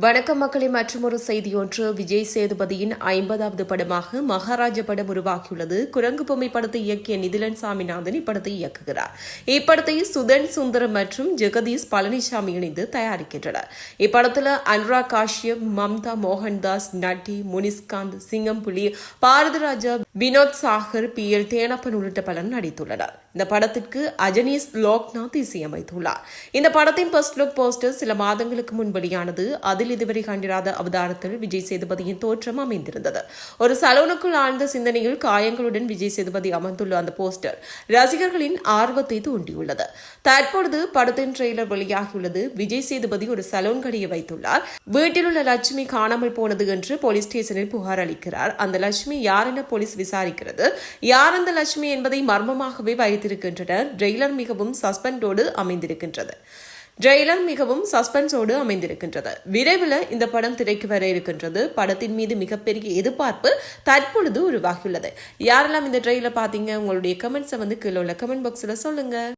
வணக்கம் மக்களை மற்றொரு செய்தி ஒன்று விஜய் சேதுபதியின் ஐம்பதாவது படமாக மகாராஜா படம் உருவாகியுள்ளது. குரங்கு பொம்மை படத்தை இயக்கிய நிதிலன் சாமிநாதன் இப்படத்தை இயக்குகிறார். இப்படத்தை சுதன் சுந்தரம் மற்றும் ஜெகதீஷ் பழனிசாமி இணைந்து தயாரிக்கின்றனர். இப்படத்துல அனுராக் காஷ்யப் மம்தா மோகன்தாஸ் நட்டி முனிஸ்காந்த் சிங்கம்புலி பாரதிராஜா வினோத் சாகர் பி எல் தேனப்பன் உள்ளிட்ட பலர் நடித்துள்ளனர். இந்த படத்திற்கு அஜனீஸ் லோக்நாத் இசையமைத்துள்ளார். இந்த படத்தின் ஃபர்ஸ்ட் லுக் போஸ்டர் சில மாதங்களுக்கு முன் வெளியானது. அதில் இதுவரை கண்டிராத அவதாரத்தில் விஜய் சேதுபதியின் தோற்றம் அமைந்திருந்தது. ஒரு சலோனுக்குள் ஆழ்ந்த சிந்தனையில் காயங்களுடன் விஜய் சேதுபதி அமர்ந்துள்ள அந்த போஸ்டர் ரசிகர்களின் ஆர்வத்தை தூண்டியுள்ளது. தற்பொழுது படத்தின் ட்ரெய்லர் வெளியாகியுள்ளது. விஜய் சேதுபதி ஒரு சலோன் கடையை வைத்துள்ளார். வீட்டில் உள்ள லட்சுமி காணாமல் போனது என்று போலீஸ் ஸ்டேஷனில் புகார் அளிக்கிறார். அந்த லட்சுமி யார் என போலீஸ் விசாரிக்கிறது. யார் அந்த லட்சுமி என்பதை மர்மமாகவே வைத்திருக்கின்றனர். ட்ரெய்லர் மிகவும் சஸ்பெண்டோடு அமைந்திருக்கின்றது. ட்ரெய்லர் மிகவும் சஸ்பென்ஸோடு அமைந்திருக்கின்றது. விரைவில் இந்த படம் திரைக்கு வர இருக்கின்றது. படத்தின் மீது மிகப்பெரிய எதிர்பார்ப்பு தற்பொழுது உருவாகியுள்ளது. யாரெல்லாம் இந்த ட்ரெயிலர் பார்த்தீங்க? உங்களுடைய கமெண்ட்ஸை வந்து கீழே உள்ள கமெண்ட் பாக்ஸில் சொல்லுங்கள்